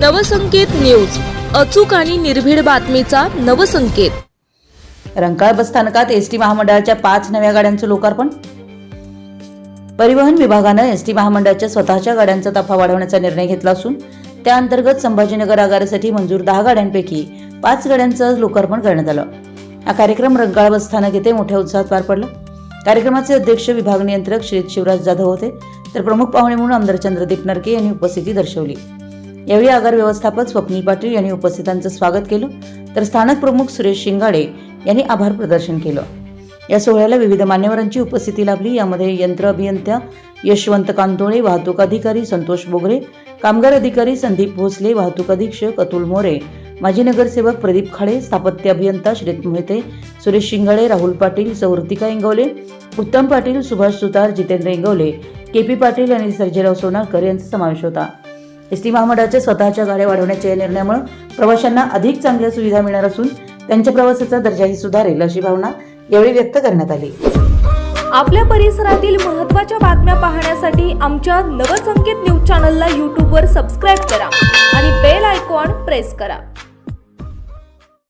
Navsanket news. अचूक आणि निर्भीड बातमीचा नवसंकेत. रंकाळ बस स्थानकात एस टी महामंडळाच्या पाच नव्या गाड्यांचं लोकार्पण. परिवहन विभागानं एस टी महामंडळाच्या स्वतःच्या गाड्यांचा ताफा वाढवण्याचा निर्णय घेतला असून त्या अंतर्गत संभाजीनगर आगारासाठी मंजूर दहा गाड्यांपैकी पाच गाड्यांचं लोकार्पण करण्यात आलं. हा कार्यक्रम रंकाळ बस स्थानक येथे मोठ्या उत्साहात पार पडला. कार्यक्रमाचे अध्यक्ष विभाग नियंत्रक श्री शिवराज जाधव होते तर प्रमुख पाहुणे म्हणून आमदार चंद्रदीप नरके यांनी उपस्थिती दर्शवली. यावेळी आगार व्यवस्थापक स्वप्नील पाटील यांनी उपस्थितांचं स्वागत केलं. तर स्थानक प्रमुख सुरेश शिंगाडे यांनी आभार प्रदर्शन केलं. या सोहळ्याला विविध मान्यवरांची उपस्थिती लाभली. यामध्ये यंत्र अभियंत्या यशवंत कांतोळे वाहतूक अधिकारी संतोष बोगरे कामगार अधिकारी संदीप भोसले वाहतूक अधीक्षक अतुल मोरे माजी नगरसेवक प्रदीप खाडे स्थापत्य अभियंता श्रीत मोहिते सुरेश शिंगाळे राहुल पाटील सौर्तिका इंगवले उत्तम पाटील सुभाष सुतार जितेंद्र इंगवले के पी पाटील आणि सर्जेराव सोनारकर यांचा समावेश होता. एस टी महामंडळाचे स्वतःच्या गाड्या वाढवण्याच्या या निर्णयामुळे प्रवाशांना अधिक चांगल्या सुविधा मिळणार असून त्यांच्या प्रवासाचा दर्जाही सुधारेल अशी भावना यावेळी व्यक्त करण्यात आली. आपल्या परिसरातील महत्त्वाच्या बातम्या पाहण्यासाठी आमच्या नवसंकेत न्यूज चॅनलला यूट्यूबवर सबस्क्राईब करा आणि बेल आयकॉन प्रेस करा.